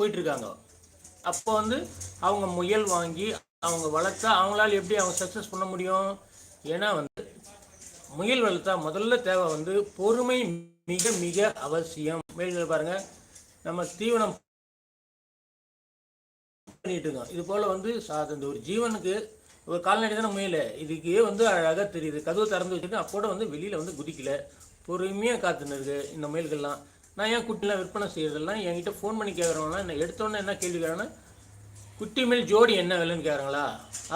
போயிட்டுருக்காங்க. அப்போ வந்து அவங்க முயல் வாங்கி அவங்க வளர்த்தா அவங்களால எப்படி அவங்க சக்ஸஸ் பண்ண முடியும்? ஏன்னா வந்து முயல் வளர்த்தா முதல்ல தேவை வந்து பொறுமை மிக மிக அவசியம். மேல்கள் பாருங்க. நம்ம தீவனம் பண்ணிட்டு இருக்கோம். இது போல வந்து சாதந்த ஒரு ஜீவனுக்கு ஒரு கால்நடை தானே முயல். இதுக்கே வந்து அழகாக தெரியுது. கதவு திறந்து வச்சுட்டு அப்போட வந்து வெளியில் வந்து குதிக்கல. பொறுமையாக காத்துன்னு இருக்கு இந்த முயல்கள்லாம். நான் ஏன் குட்டிலாம் விற்பனை செய்யறதெல்லாம் என்கிட்ட ஃபோன் பண்ணி கேட்குறவங்களாம் என்ன எடுத்தோன்னே என்ன கேள்வி கேட்குறேன்னா குட்டி மேல் ஜோடி என்ன விலைன்னு கேட்குறாங்களா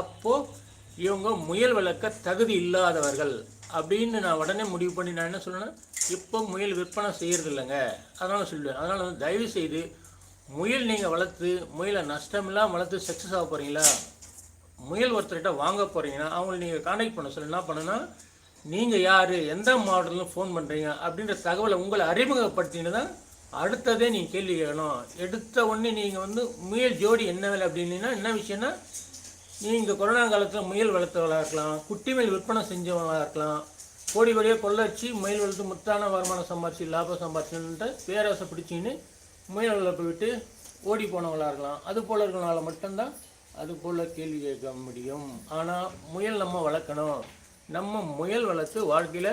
அப்போது இவங்க முயல் வளர்க்க தகுதி இல்லாதவர்கள். அப்படின்னு நான் உடனே முடிவு பண்ணி நான் என்ன சொல்லணும் இப்போ முயல் விற்பனை செய்கிறது இல்லைங்க அதனால் சொல்லுவேன். அதனால் வந்து தயவு செய்து முயல் நீங்கள் வளர்த்து முயலை நஷ்டமில்லாமல் வளர்த்து சக்ஸஸ் ஆக போகிறீங்களா முயல் ஒருத்தர்கிட்ட வாங்க போகிறீங்கன்னா அவங்கள நீங்கள் கான்டாக்ட் பண்ண சொல்லி. என்ன பண்ணுன்னா நீங்கள் யார்? எந்த மாவட்டத்தில் ஃபோன் பண்ணுறீங்க அப்படின்ற தகவலை உங்களை அறிமுகப்படுத்தின்னு தான் அடுத்ததே நீங்கள் கேள்வி கேட்கணும். எடுத்த உடனே நீங்கள் வந்து முயல் ஜோடி என்ன வேலை அப்படின்னா என்ன விஷயம்னா நீங்கள் கொரோனா காலத்தில் முயல் வளர்த்தவளாக இருக்கலாம் குட்டி முயல் விற்பனை செஞ்சவங்களாக இருக்கலாம் கோடி கோடியாக கொள்ளடிச்சு முயல் வளர்த்து முத்தான வருமானம் சம்பாதிச்சு லாபம் சம்பாரிச்சுன்ட்டு பேராசை பிடிச்சின்னு முயல் வளர்ப்பு விட்டு ஓடி போனவங்களாக இருக்கலாம். அது போல் இருக்கிறனால மட்டும்தான் அது போல் கேள்வி கேட்க முடியும். ஆனால் முயல் நம்ம வளர்க்கணும். நம்ம முயல் வளர்த்து வாழ்க்கையில்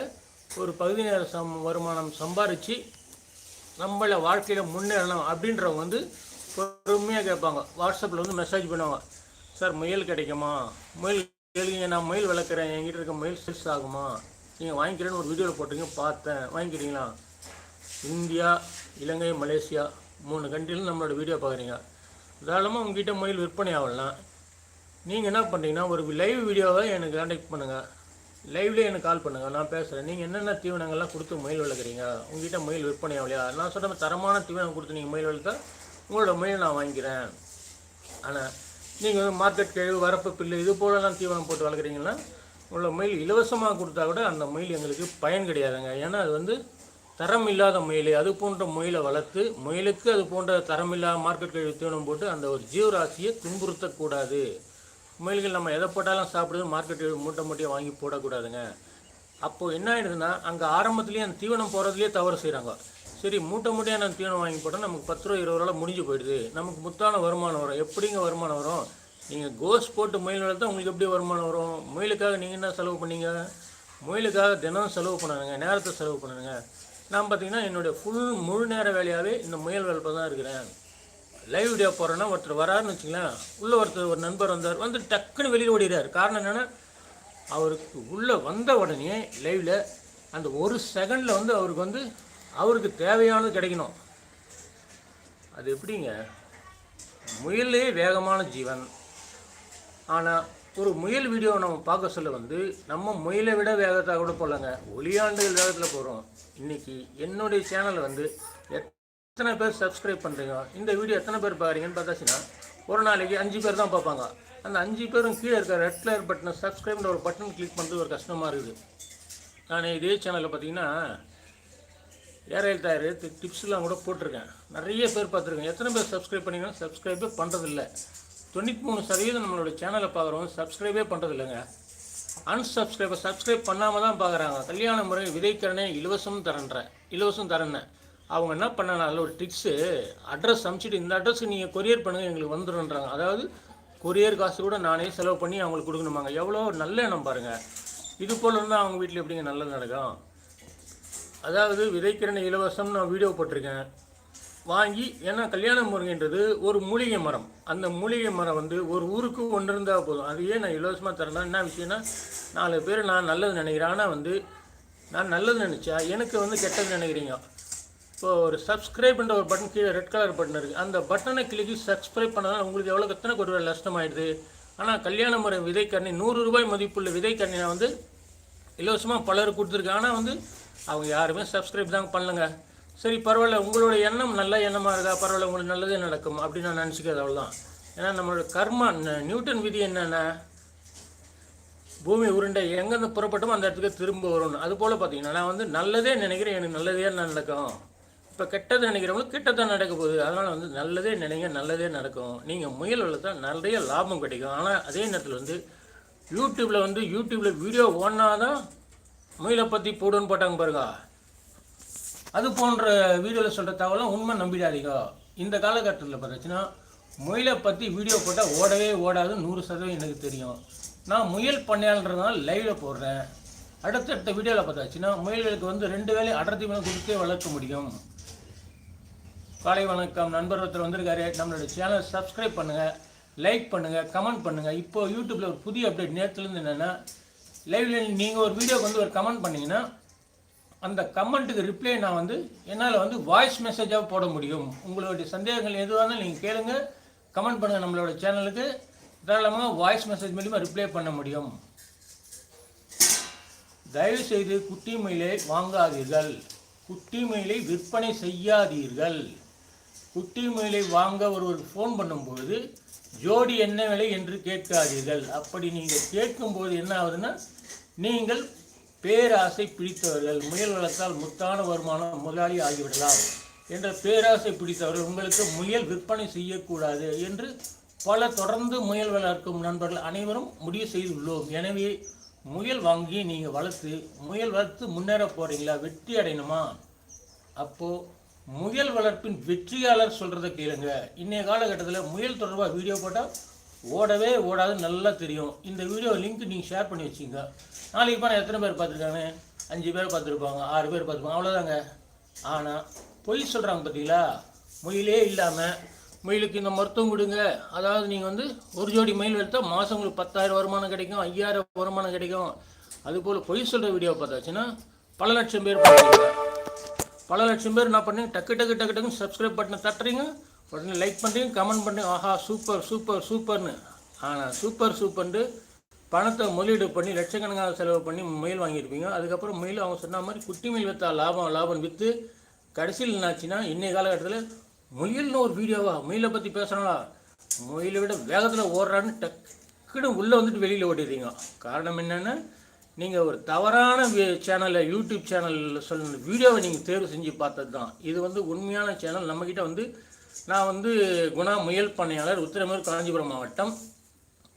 ஒரு பகுதி நேர சம் வருமானம் சம்பாரித்து நம்மளை வாழ்க்கையில் முன்னேறணும் அப்படின்றவங்க வந்து பொறுமையாக கேட்பாங்க. வாட்ஸ்அப்பில் வந்து மெசேஜ் பண்ணுவாங்க. சார் முயல் கிடைக்குமா? முயல் கேளுங்க நான் முயல் வளர்க்குறேன். என்கிட்ட இருக்க முயல் சேல்ஸ் ஆகுமா? நீங்கள் வாங்கிக்கிறேன்னு ஒரு வீடியோவில் போட்டிருங்க பார்த்தேன். வாங்கிக்கிறீங்களா? இந்தியா இலங்கை மலேசியா மூணு கண்ட்ரிலும் நம்மளோட வீடியோ பார்க்குறீங்க. தாராளமாக உங்ககிட்ட முயல் விற்பனை ஆகலாம் நீங்கள் என்ன பண்ணுறீங்கன்னா ஒரு லைவ் வீடியோவை எனக்கு கான்டாக்ட் பண்ணுங்கள் லைவ்லேயே எனக்கு கால் பண்ணுங்கள் நான் பேசுகிறேன் நீங்கள் என்னென்ன தீவனங்கள்லாம் கொடுத்து மயில் வளர்க்குறீங்க உங்ககிட்ட மயில் விற்பனை ஆகலையா? நான் சொல்கிற தரமான தீவனம் கொடுத்து நீங்கள் மயில் வளர்த்தா உங்களோட மயில் நான் வாங்கிக்கிறேன். ஆனால் நீங்கள் வந்து மார்க்கெட் கழிவு வரப்பு பில்லு இது போலலாம் தீவனம் போட்டு வளர்க்குறீங்கன்னா உங்களோட மயில் இலவசமாக கொடுத்தா கூட அந்த மயில் எங்களுக்கு பயன் கிடையாதுங்க. ஏன்னா அது வந்து தரம் இல்லாத மயில். அது போன்ற மயிலை வளர்த்து மயிலுக்கு அது போன்ற தரம் இல்லாத மார்க்கெட் கழிவு தீவனம் போட்டு அந்த ஒரு ஜீவராசியை துன்புறுத்தக்கூடாது. முயல்கள் நம்ம எதை போட்டாலும் சாப்பிடுது மார்க்கெட்டு மூட்டை மூட்டையை வாங்கி போடக்கூடாதுங்க. அப்போது என்ன ஆயிடுதுன்னா அங்கே ஆரம்பத்துலேயே அந்த தீவனம் போகிறதுலேயே தவறு செய்கிறாங்க சரி மூட்டை மூட்டையாக நான் தீவனம் வாங்கி போட்டால் நமக்கு பத்து ரூபா இருபது ரூபா முடிஞ்சு போயிடுது. நமக்கு முத்தான வருமானம் வரும். எப்படிங்க வருமானம் வரும்? நீங்கள் கோஸ் போட்டு முயல் வளர்த்தா உங்களுக்கு எப்படி வருமானம் வரும்? முயலுக்காக நீங்கள் என்ன செலவு பண்ணீங்க? முயலுக்காக தினம் செலவு பண்ணணுங்க நேரத்தை செலவு பண்ணணுங்க. நான் பார்த்தீங்கன்னா என்னுடைய ஃபுல் முழு நேர வேலையாகவே இந்த முயல் வளர்ப்பு தான் இருக்கிறேன். லைவ் வீடியோ போகிறோன்னா ஒருத்தர் வராருன்னு வச்சுங்களேன் உள்ளே ஒருத்தர் ஒரு நண்பர் வந்தார் வந்து டக்குன்னு வெளியில் ஓடிடுறார். காரணம் என்னென்னா அவருக்கு உள்ளே வந்த உடனே லைவில் அந்த ஒரு செகண்டில் வந்து அவருக்கு வந்து அவருக்கு தேவையானது கிடைக்கணும். அது எப்படிங்க? முயலே வேகமான ஜீவன். ஆனால் ஒரு முயல் வீடியோ நம்ம பார்க்க சொல்ல வந்து நம்ம முயலை விட வேகத்தை கூட போடலங்க. ஒளியாண்டுகள் வேகத்தில் போகிறோம் இன்னைக்கு என்னுடைய சேனல் வந்து எத்தனை பேர் சப்ஸ்கிரைப் பண்ணுறீங்க இந்த வீடியோ எத்தனை பேர் பார்க்குறீங்கன்னு பார்த்தாச்சுன்னா ஒரு நாளைக்கு அஞ்சு பேர் தான் பார்ப்பாங்க. அந்த அஞ்சு பேரும் கீழே இருக்கிற ரெட் கலர் பட்டனை சப்ஸ்கிரைப்ன்ற ஒரு பட்டன் கிளிக் பண்ணுறது ஒரு கஷ்டமாக இருக்குது. நான் இதே சேனலில் பார்த்தீங்கன்னா ஏரையல் தயார் டிப்ஸ்லாம் கூட போட்டிருக்கேன். நிறைய பேர் பார்த்துருக்கேன். எத்தனை பேர் சப்ஸ்கிரைப் பண்ணிங்கன்னா சப்ஸ்கிரைபே பண்ணுறதில்ல தொண்ணூற்றி மூணு சதவீதம் நம்மளோட சேனலை பார்க்குறவங்க சப்ஸ்கிரைபே பண்ணுறதில்லைங்க அன்சப்ஸ்கிரைபர் சப்ஸ்கிரைப் பண்ணாமல் தான் பார்க்குறாங்க கல்யாண முறை விதைக்கரணே இலவசம் தரன்ற இலவசம் தரேன்னு. அவங்க என்ன பண்ணனால ஒரு ட்ரிக்ஸு அட்ரஸ் அனுப்பிச்சிட்டு இந்த அட்ரஸ்க்கு நீங்கள் கொரியர் பண்ணுங்கள் எங்களுக்கு வந்துடுன்றாங்க அதாவது கொரியர் காசு கூட நானே செலவு பண்ணி அவங்களுக்கு கொடுக்கணுமாங்க. எவ்வளோ நல்ல எண்ணம் பாருங்கள் இது போல் இருந்தால் அவங்க வீட்டில் எப்படிங்க நல்லது நடக்கும்? அதாவது விதைக்கிறன இலவசம் நான் வீடியோ போட்டிருக்கேன். வாங்கி ஏன்னா கல்யாண முருங்கைன்றது ஒரு மூலிகை மரம். அந்த மூலிகை மரம் வந்து ஒரு ஊருக்கு ஒன்று இருந்தால் போதும். அதையே நான் இலவசமாக தரேன்னா என்ன விஷயம்னா நாலு பேர் நான் நல்லது நினைக்கிறேன். ஆனால் வந்து நான் நல்லது நினச்சா எனக்கு வந்து கெட்டது நினைக்கிறீங்க. இப்போ ஒரு சப்ஸ்கிரைப்ன்ற ஒரு பட்டன் கீழே ரெட் கலர் பட்டன் இருக்குது அந்த பட்டனை கிளிக்கி சப்ஸ்கிரைப் பண்ணால் உங்களுக்கு எவ்வளோ எத்தனை கோடி ரூபாய் நஷ்டமாயிடுது ஆனால் கல்யாண முறை விதைக்கண்ணி நூறு ரூபாய் மதிப்புள்ள விதைக்கண்ணி நான் வந்து இலவசமாக பலர் கொடுத்துருக்கேன் ஆனால் வந்து அவங்க யாருமே சப்ஸ்கிரைப் தான் பண்ணலங்க. சரி பரவாயில்ல. உங்களோட எண்ணம் நல்ல எண்ணமாக இருக்கா? பரவாயில்ல உங்களுக்கு நல்லதே நடக்கும் அப்படின்னு நான் நினச்சிக்கிறது அவ்வளோதான் ஏன்னா நம்மளோட கர்மா நியூட்டன் விதி என்னென்ன பூமி உருண்டை எங்கேருந்து புறப்பட்டோமோ அந்த இடத்துக்கு திரும்ப வரும்னு. அது போல் பார்த்தீங்கன்னா நான் வந்து நல்லதே நினைக்கிறேன். எனக்கு நல்லதே நடக்கும். இப்போ கெட்டது நினைக்கிறவங்களுக்கு கெட்டதான் நடக்க போகுது. அதனால் வந்து நல்லதே நினைங்க நல்லதே நடக்கும். நீங்கள் முயல் வளர்த்தா நிறைய லாபம் கிடைக்கும். ஆனால் அதே நேரத்தில் வந்து யூடியூப்பில் வந்து யூடியூப்பில் வீடியோ ஓடினாதான் முயலை பற்றி போடுன்னு போட்டாங்க பாருங்க. அது போன்ற வீடியோவில் சொல்கிற தகவலாம் உண்மை நம்பிடாதீங்க. இந்த காலகட்டத்தில் பார்த்தாச்சுன்னா முயலை பற்றி வீடியோ போட்டால் ஓடவே ஓடாது. நூறு சதவீதம் எனக்கு தெரியும். நான் முயல் பண்ணையாளன்றதுனால லைவில் போடுறேன். அடுத்தடுத்த வீடியோவில் பார்த்தாச்சுன்னா முயல்களுக்கு வந்து ரெண்டு வேலையும் அடர்த்தி மணி கொடுத்தே வளர்க்க முடியும். காலை வணக்கம். நண்பர் ஒருத்தர் வந்திருக்காரு. நம்மளோட சேனல் சப்ஸ்கிரைப் பண்ணுங்கள் லைக் பண்ணுங்கள் கமெண்ட் பண்ணுங்கள் இப்போ யூடியூப்பில் ஒரு புதிய அப்டேட் நேரத்துலேருந்து என்னென்னா லைவ்ல நீங்கள் ஒரு வீடியோக்கு வந்து ஒரு கமெண்ட் பண்ணிங்கன்னா அந்த கமெண்ட்டுக்கு ரிப்ளை நான் வந்து என்னால் வந்து வாய்ஸ் மெசேஜாக போட முடியும். உங்களுடைய சந்தேகங்கள் எதுவாக இருந்தாலும் நீங்கள் கேளுங்க. கமெண்ட் பண்ணுங்கள் நம்மளோட சேனலுக்கு தாராளமாக வாய்ஸ் மெசேஜ் மூலிமா ரிப்ளை பண்ண முடியும். தயவு செய்து குட்டி மயிலை வாங்காதீர்கள். குட்டி மயிலை விற்பனை செய்யாதீர்கள். குட்டி முயலை வாங்க ஒருவர் ஃபோன் பண்ணும்போது ஜோடி என்ன விலை என்று கேட்காதீர்கள். அப்படி நீங்கள் கேட்கும்போது என்ன ஆகுதுன்னா நீங்கள் பேராசை பிடித்தவர்கள் முயல் வளர்த்தால் முத்தான வருமானம் முதலாளி ஆகிவிடலாம் என்ற பேராசை பிடித்தவர்கள் உங்களுக்கு முயல் விற்பனை செய்யக்கூடாது என்று பல தொடர்ந்து முயல் வளர்க்கும் நண்பர்கள் அனைவரும் முடிவு செய்துள்ளோம். எனவே முயல் வாங்கி நீங்கள் வளர்த்து முயல் வளர்த்து முன்னேற போகிறீங்களா வெற்றி அடையணுமா? அப்போது முயல் வளர்ப்பின் வெற்றியாளர் சொல்கிறத கேளுங்க. இன்றைய காலகட்டத்தில் முயல் தொடர்பாக வீடியோ போட்டால் ஓடவே ஓடாது நல்லா தெரியும். இந்த வீடியோ லிங்க் நீங்கள் ஷேர் பண்ணி வச்சுங்க நாளைக்கு பாருங்க எத்தனை பேர் பார்த்துருக்காங்க? அஞ்சு பேர் பார்த்துருப்பாங்க ஆறு பேர் பார்த்துருப்பாங்க அவ்வளோதாங்க ஆனால் பொய் சொல்கிறாங்க பார்த்தீங்களா முயலே இல்லாமல் முயலுக்கு இந்த மருத்துவம் கொடுங்க. அதாவது நீங்கள் வந்து ஒரு ஜோடி மயில் எடுத்தால் மாதம் உங்களுக்கு பத்தாயிரம் வருமானம் கிடைக்கும் ஐயாயிரம் வருமானம் கிடைக்கும். அதுபோல் பொய் சொல்கிற வீடியோ பார்த்தாச்சுன்னா பல லட்சம் பேர் பார்த்துருக்காங்க பல லட்சம் பேர் என்ன பண்ணீங்க? டக்கு டக்கு டக்கு டக்குன்னு சப்ஸ்கிரைப் பட்டனை தட்டுறீங்க. உடனே லைக் பண்ணுறீங்க கமெண்ட் பண்ணுறீங்க ஆஹா சூப்பர் சூப்பர் சூப்பர்னு ஆனால் சூப்பர் சூப்பர்னு பணத்தை முதலீடு பண்ணி லட்சக்கணக்கான செலவு பண்ணி முயல் வாங்கியிருப்பீங்க. அதுக்கப்புறம் முயல் அவங்க சொன்ன மாதிரி குட்டி முயல் விற்றா லாபம் லாபம் விற்று கடைசியில் என்னாச்சுன்னா இன்றைய காலகட்டத்தில் முயல்னு ஒரு வீடியோவா முயலை பற்றி பேசுகிறாங்களா முயலை விட வேகத்தில் ஓடுறான்னு டக்குன்னு உள்ளே வந்துட்டு வெளியில் ஓடிடுறீங்க. காரணம் என்னென்னா நீங்கள் ஒரு தவறான சேனலில் யூடியூப் சேனலில் சொல்ல வீடியோவை நீங்கள் தேர்வு செஞ்சு பார்த்தது தான் இது வந்து உண்மையான சேனல் நம்மக்கிட்ட வந்து நான் வந்து குணா முயல் பண்ணையாளர் உத்திரமேர் காஞ்சிபுரம் மாவட்டம்.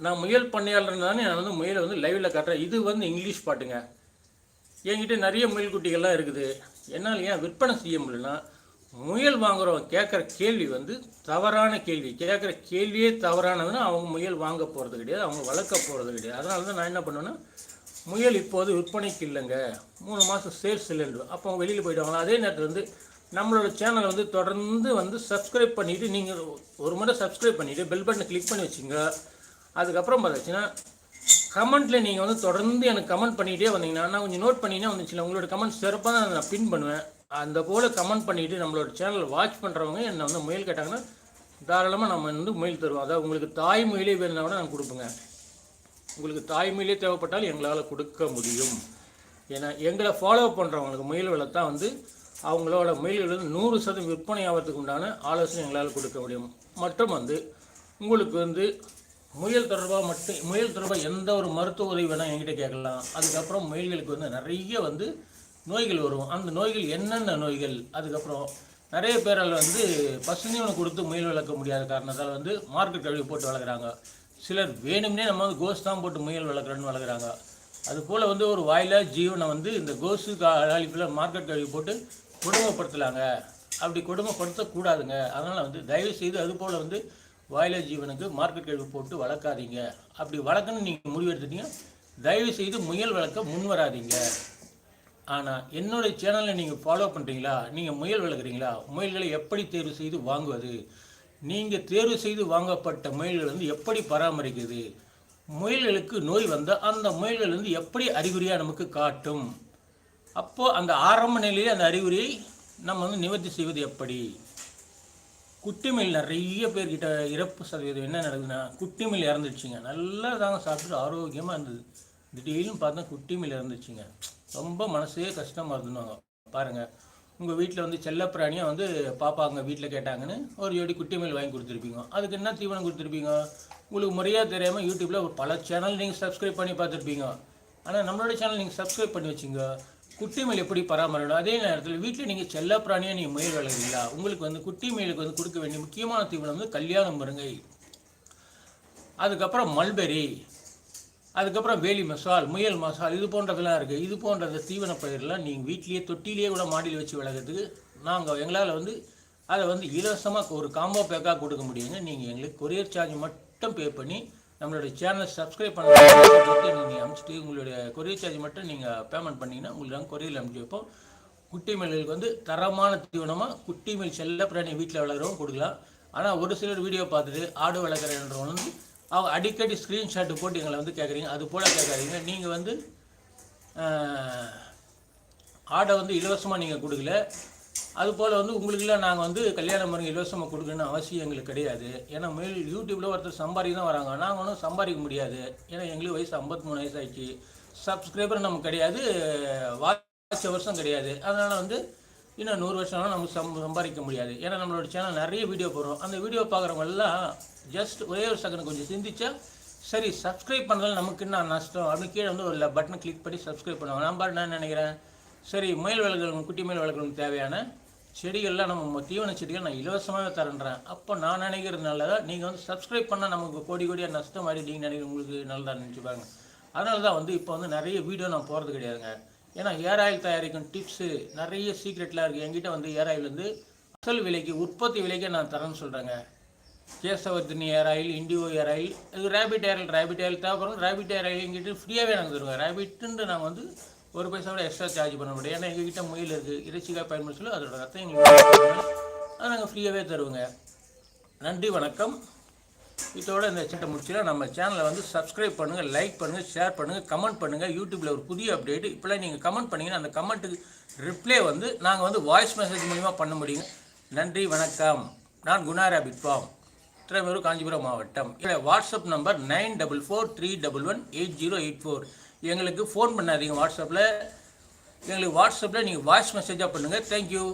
நான் முயல் பண்ணையாளர்னாலே நான் வந்து முயலை வந்து லைவில் காட்டுறேன். இது வந்து இங்கிலீஷ் பாட்டுங்க. என்கிட்ட நிறைய முயல் குட்டிகள்லாம் இருக்குது. என்னால் ஏன் விற்பனை செய்ய முடியலன்னா முயல் வாங்குறவங்க கேட்குற கேள்வி வந்து தவறான கேள்வி. கேட்குற கேள்வியே தவறானதுன்னா அவங்க முயல் வாங்க போகிறது கிடையாது அவங்க வளர்க்க போகிறது கிடையாது. அதனால தான் நான் என்ன பண்ணுவேன்னா முயல் இப்போது விற்பனைக்கு இல்லைங்க. மூணு மாதம் சேல்ஸ் இல்லைன்னு அப்போ அவங்க வெளியில் போயிடுவாங்களா? அதே நேரத்தில் வந்து நம்மளோட சேனலை வந்து தொடர்ந்து வந்து சப்ஸ்கிரைப் பண்ணிவிட்டு நீங்கள் ஒரு முறை சப்ஸ்கிரைப் பண்ணிவிட்டு பெல் பட்டனை கிளிக் பண்ணி வச்சுங்க. அதுக்கப்புறம் பார்த்தாச்சுன்னா கமெண்ட்டில் நீங்கள் வந்து தொடர்ந்து எனக்கு கமெண்ட் பண்ணிகிட்டே வந்தீங்கன்னா நான் கொஞ்சம் நோட் பண்ணிங்கன்னா வந்துச்சுல உங்களோட கமெண்ட் சிறப்பாக தான் நான் பின் பண்ணுவேன். அந்த போல் கமெண்ட் பண்ணிவிட்டு நம்மளோட சேனலை வாட்ச் பண்ணுறவங்க என்னை வந்து முயல் கேட்டாங்கன்னா தாராளமாக நம்ம வந்து முயல் தருவோம். அதாவது உங்களுக்கு தாய் முயலே வேணும்னா கூட நான் கொடுப்பேங்க. உங்களுக்கு தாய்மொழியே தேவைப்பட்டால் எங்களால் கொடுக்க முடியும். ஏன்னா எங்களை ஃபாலோ பண்ணுறவங்களுக்கு முயல் தான் வந்து அவங்களோட முயல்கள் வந்து நூறு சதவீதம் விற்பனை ஆகிறதுக்கு உண்டான ஆலோசனை எங்களால் கொடுக்க முடியும். மற்றும் வந்து உங்களுக்கு வந்து முயல் தொடர்பாக மட்டும் முயல் தொடர்பாக எந்த ஒரு மருத்துவ உதவி வேணால் என்கிட்ட கேட்கலாம். அதுக்கப்புறம் முயல்களுக்கு வந்து நிறைய வந்து நோய்கள் வரும். அந்த நோய்கள் என்னென்ன நோய்கள்? அதுக்கப்புறம் நிறைய பேரால் வந்து பசுந்தீவனம் கொடுத்து முயல் வளர்க்க முடியாத காரணத்தால் வந்து மார்க்கெட் கழுவி போட்டு வளர்க்குறாங்க. சிலர் வேணும்னே நம்ம வந்து கோஸ் தான் போட்டு முயல் வளர்க்குறேன்னு வளர்க்குறாங்க. அதுபோல் வந்து ஒரு வாயில ஜீவனை வந்து இந்த கோசு அழிப்பில் மார்க்கெட் கழுவி போட்டு கொடுமைப்படுத்தலாங்க. அப்படி கொடுமைப்படுத்தக்கூடாதுங்க. அதனால் வந்து தயவு செய்து அது போல் வந்து வாயில ஜீவனுக்கு மார்க்கெட் கழிவு போட்டு வளர்க்காதீங்க. அப்படி வளர்க்கணும்னு நீங்கள் முடிவு எடுத்துட்டீங்க தயவு செய்து முயல் வளர்க்க முன் வராதிங்க. ஆனால் என்னுடைய சேனலை நீங்கள் ஃபாலோ பண்ணுறீங்களா நீங்கள் முயல் வளர்க்குறீங்களா? முயல்களை எப்படி தேர்வு செய்து வாங்குவது? நீங்கள் தேர்வு செய்து வாங்கப்பட்ட முயல்கள் வந்து எப்படி பராமரிக்கிறது முயல்களுக்கு நோய் வந்தால் அந்த முயல்கள் வந்து எப்படி அறிகுறியாக நமக்கு காட்டும்? அப்போது அந்த ஆரம்ப நிலையிலே அந்த அறிகுறியை நம்ம வந்து நிவர்த்தி செய்வது எப்படி? குட்டி மயில் நிறைய பேர்கிட்ட இறப்பு சதவீதம் என்ன நடக்குதுன்னா குட்டி மீல் இறந்துடுச்சிங்க. நல்லா தாங்க சாப்பிட்டு ஆரோக்கியமாக இருந்தது. திடீர்னு பார்த்தா குட்டி மீல் இறந்துச்சுங்க ரொம்ப மனசே கஷ்டமாக இருந்துவாங்க பாருங்கள் உங்கள் வீட்டில் வந்து செல்லப்பிராணியை வந்து பாப்பா அங்கே வீட்டில் கேட்டாங்கன்னு ஒரு ஜோடி குட்டி மயில் வாங்கி கொடுத்துருப்பீங்க. அதுக்கு என்ன தீவனம் கொடுத்துருப்பீங்க? உங்களுக்கு முறையாக தெரியாமல் யூடியூப்பில் ஒரு பல சேனல் நீங்கள் சப்ஸ்கிரைப் பண்ணி பார்த்துருப்பீங்க. ஆனால் நம்மளோட சேனல் நீங்கள் சப்ஸ்கிரைப் பண்ணி வச்சுங்க. குட்டி மயில் எப்படி பராமரிக்கணும்? அதே நேரத்தில் வீட்டில் நீங்கள் செல்லப்பிராணியாக நீங்கள் முயல் வளர்க்குறீங்களா? உங்களுக்கு வந்து குட்டி மயிலுக்கு வந்து கொடுக்க வேண்டிய முக்கியமான தீவனம் வந்து கல்யாணம் முருங்கை. அதுக்கப்புறம் மல்பெரி. அதுக்கப்புறம் வேலி மசால் முயல் மசால் இது போன்றதெல்லாம் இருக்குது இது போன்ற தீவன பயிரெலாம் நீங்கள் வீட்லேயே தொட்டிலேயே கூட மாடியில் வச்சு விளக்கிறதுக்கு நாங்கள் எங்களால் வந்து அதை வந்து இலவசமாக ஒரு காம்போ பேக்காக கொடுக்க முடியுங்க நீங்கள் எங்களுக்கு கொரியர் சார்ஜ் மட்டும் பே பண்ணி நம்மளுடைய சேனலை சப்ஸ்கிரைப் பண்ண நீங்கள் அனுப்பிச்சிட்டு உங்களுடைய கொரியர் சார்ஜ் மட்டும் நீங்கள் பேமெண்ட் பண்ணிங்கன்னா உங்களுக்கு நாங்கள் கொரியரில் அனுப்பிச்சி வைப்போம். குட்டி மேல்களுக்கு வந்து தரமான தீவனமாக குட்டி மேல் செல்ல பிராணி வீட்டில் வளர்கிறவங்க கொடுக்கலாம். ஆனால் ஒரு சிலர் வீடியோ பார்த்துட்டு ஆடு வளர்க்குறன்றவங்க வந்து அவங்க அடிக்கடி ஸ்க்ரீன்ஷாட்டு போட்டு எங்களை வந்து கேட்குறீங்க அது போல் கேட்காதீங்க நீங்கள் வந்து ஆடை வந்து இலவசமாக நீங்கள் கொடுக்கல. அதுபோல் வந்து உங்களுக்குலாம் நாங்கள் வந்து கல்யாண மருங்க இலவசமாக கொடுக்கணும்னு அவசியம் எங்களுக்கு கிடையாது. ஏன்னா மேல் யூடியூப்பில் ஒருத்தர் சம்பாதிக்க தான் வராங்க. நாங்கள் ஒன்றும் சம்பாதிக்க முடியாது. ஏன்னா எங்களுக்கு வயசு 53 மூணு வயசு ஆயிடுச்சு சப்ஸ்கிரைபர் நமக்கு கிடையாது. வாட்ச வருஷம் கிடையாது. அதனால் வந்து இன்னும் நூறு வருஷம்னா நமக்கு சம் சம்பாதிக்க முடியாது. ஏன்னா நம்மளோட சேனல் நிறைய வீடியோ போடுறோம். அந்த வீடியோ பார்க்குறவங்கெல்லாம் ஜஸ்ட் ஒரே ஒரு செகண்ட் கொஞ்சம் சிந்திச்சா சரி சப்ஸ்கிரைப் பண்ணதால நமக்கு என்ன நஷ்டம்? அப்படின்னு கீழே வந்து ஒரு பட்டனை கிளிக் பண்ணி சப்ஸ்கிரைப் பண்ணுவாங்க. நான் பாரு நான் நினைக்கிறேன்? சரி முயல் வளர்க்குறவங்க குட்டி முயல் வளர்க்குறவங்களுக்கு தேவையான செடிகள்லாம் நம்ம தீவன செடிகள் நான் இலவசமாகவே தரேன்றேன். அப்போ நான் நினைக்கிறது நல்லதா நீங்கள் வந்து சப்ஸ்கிரைப் பண்ணால் நமக்கு கோடி கோடியாக நஷ்டம் மாதிரி நீங்கள் நினைக்கிற உங்களுக்கு நல்லதாக நினச்சி பாருங்க. அதனால தான் வந்து இப்போ வந்து நிறைய வீடியோ நான் போகிறது கிடையாதுங்க. ஏன்னா ஏர் ஆயில் தயாரிக்கும் டிப்ஸு நிறைய சீக்ரெட்லாம் இருக்குது என்கிட்ட வந்து ஏர் ஆயில் வந்து அசல் விலைக்கு உற்பத்தி விலைக்கே நான் தரேன்னு சொல்கிறேங்க Kesavardhini hair oil Indigo hair oil இது rapid hair oil rapid oil தேவைப்படும் ரேபிட் ஏர் ஆயில் எங்கிட்ட ஃப்ரீயாகவே நாங்கள் தருவோம் ரேபிட்டுன்ட்டு நாங்கள் வந்து ஒரு பைசா கூட எக்ஸ்ட்ரா சார்ஜ் பண்ண முடியும் ஏன்னா எங்ககிட்ட முயல் இருக்குது இறைச்சிக்காய் பயன்படுத்த அதோட ரத்தம் எங்களுக்கு அதை நாங்கள் ஃப்ரீயாகவே தருவோங்க. நன்றி வணக்கம். இதோட இந்த சட்டை முடிச்சுலாம் நம்ம சேனலை வந்து சப்ஸ்கிரைப் பண்ணுங்கள் லைக் பண்ணுங்கள் ஷேர் பண்ணுங்கள் கமெண்ட் பண்ணுங்கள் யூடியூப்பில் ஒரு புதிய அப்டேட் இப்போலாம் நீங்கள் கமெண்ட் பண்ணீங்கன்னா அந்த கமெண்ட்டுக்கு ரிப்ளை வந்து நாங்கள் வந்து வாய்ஸ் மெசேஜ் மூலிமா பண்ண முடியுங்க நன்றி வணக்கம். நான் குணாரா பிட்பாம் திருவாரூர் காஞ்சிபுரம் மாவட்டம். இல்லை WhatsApp number nine double four three double one eight zero eight four எங்களுக்கு ஃபோன் பண்ணாதீங்க வாட்ஸ்அப்பில் எங்களுக்கு வாட்ஸ்அப்பில் நீங்கள் வாய்ஸ் மெசேஜாக பண்ணுங்கள் தேங்க்யூ